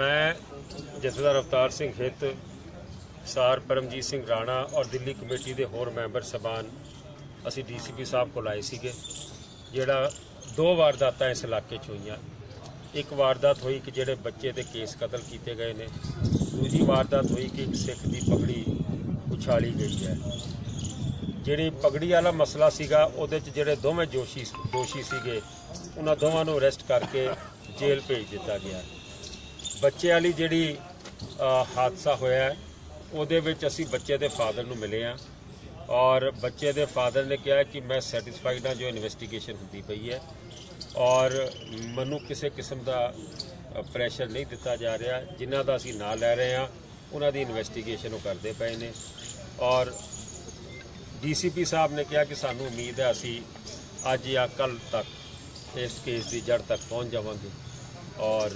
ਮੈਂ ਜਥੇਦਾਰ ਅਵਤਾਰ ਸਿੰਘ ਹਿੱਤ, ਸਾਰ ਪਰਮਜੀਤ ਸਿੰਘ ਰਾਣਾ ਔਰ ਦਿੱਲੀ ਕਮੇਟੀ ਦੇ ਹੋਰ ਮੈਂਬਰ ਸਬਾਨ ਅਸੀਂ ਡੀਸੀਪੀ ਸਾਹਿਬ ਕੋਲ ਆਏ ਸੀਗੇ, ਜਿਹੜਾ ਦੋ ਵਾਰਦਾਤਾਂ ਇਸ ਇਲਾਕੇ 'ਚ ਹੋਈਆਂ। ਇੱਕ ਵਾਰਦਾਤ ਹੋਈ ਕਿ ਜਿਹੜੇ ਬੱਚੇ ਦੇ ਕੇਸ ਕਤਲ ਕੀਤੇ ਗਏ ਨੇ, ਦੂਜੀ ਵਾਰਦਾਤ ਹੋਈ ਕਿ ਇੱਕ ਸਿੱਖ ਦੀ ਪਗੜੀ ਉਛਾਲੀ ਗਈ ਹੈ। ਜਿਹੜੀ ਪਗੜੀ ਵਾਲਾ ਮਸਲਾ ਸੀਗਾ, ਉਹਦੇ 'ਚ ਜਿਹੜੇ ਦੋਵੇਂ ਦੋਸ਼ੀ ਦੋਸ਼ੀ ਸੀਗੇ, ਉਹਨਾਂ ਦੋਵਾਂ ਨੂੰ ਅਰੈਸਟ ਕਰਕੇ ਜੇਲ੍ਹ ਭੇਜ ਦਿੱਤਾ ਗਿਆ। ਬੱਚੇ ਵਾਲੀ ਜਿਹੜੀ ਹਾਦਸਾ ਹੋਇਆ ਉਹਦੇ ਵਿੱਚ ਅਸੀਂ ਬੱਚੇ ਦੇ ਫਾਦਰ ਨੂੰ ਮਿਲੇ ਆ ਔਰ ਬੱਚੇ ਦੇ ਫਾਦਰ ਨੇ ਕਿਹਾ ਕਿ ਮੈਂ ਸੈਟੀਸਫਾਈਡ ਹਾਂ ਜੋ ਇਨਵੈਸਟੀਗੇਸ਼ਨ ਹੁੰਦੀ ਪਈ ਹੈ ਔਰ ਮੈਨੂੰ ਕਿਸੇ ਕਿਸਮ ਦਾ ਪ੍ਰੈਸ਼ਰ ਨਹੀਂ ਦਿੱਤਾ ਜਾ ਰਿਹਾ, ਜਿਨ੍ਹਾਂ ਦਾ ਅਸੀਂ ਨਾਂ ਲੈ ਰਹੇ ਹਾਂ, ਉਹਨਾਂ ਦੀ ਇਨਵੈਸਟੀਗੇਸ਼ਨ ਉਹ ਕਰਦੇ ਪਏ ਨੇ ਔਰ ਡੀਸੀਪੀ ਸਾਹਿਬ ਨੇ ਕਿਹਾ ਕਿ ਸਾਨੂੰ ਉਮੀਦ ਹੈ ਅਸੀਂ ਅੱਜ ਜਾਂ ਕੱਲ ਤੱਕ ਇਸ ਕੇਸ ਦੀ ਜੜ ਤੱਕ ਪਹੁੰਚ ਜਾਵਾਂਗੇ। ਔਰ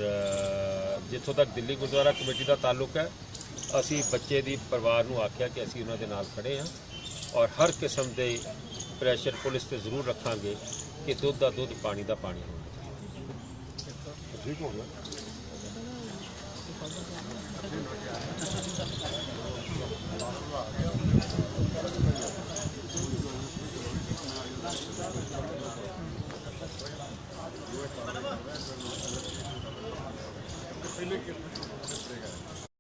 ਜਿੱਥੋਂ ਤੱਕ ਦਿੱਲੀ ਗੁਰਦੁਆਰਾ ਕਮੇਟੀ ਦਾ ਤਾਲੁਕ ਹੈ, ਅਸੀਂ ਬੱਚੇ ਦੀ ਪਰਿਵਾਰ ਨੂੰ ਆਖਿਆ ਕਿ ਅਸੀਂ ਉਹਨਾਂ ਦੇ ਨਾਲ ਖੜੇ ਹਾਂ ਔਰ ਹਰ ਕਿਸਮ ਦੇ ਪ੍ਰੈਸ਼ਰ ਪੁਲਿਸ ਤੇ ਜ਼ਰੂਰ ਰੱਖਾਂਗੇ ਕਿ ਦੁੱਧ ਦਾ ਦੁੱਧ, ਪਾਣੀ ਦਾ ਪਾਣੀ ਹੋਵੇ। ਠੀਕ ਹੋ ਗਿਆ। पहले के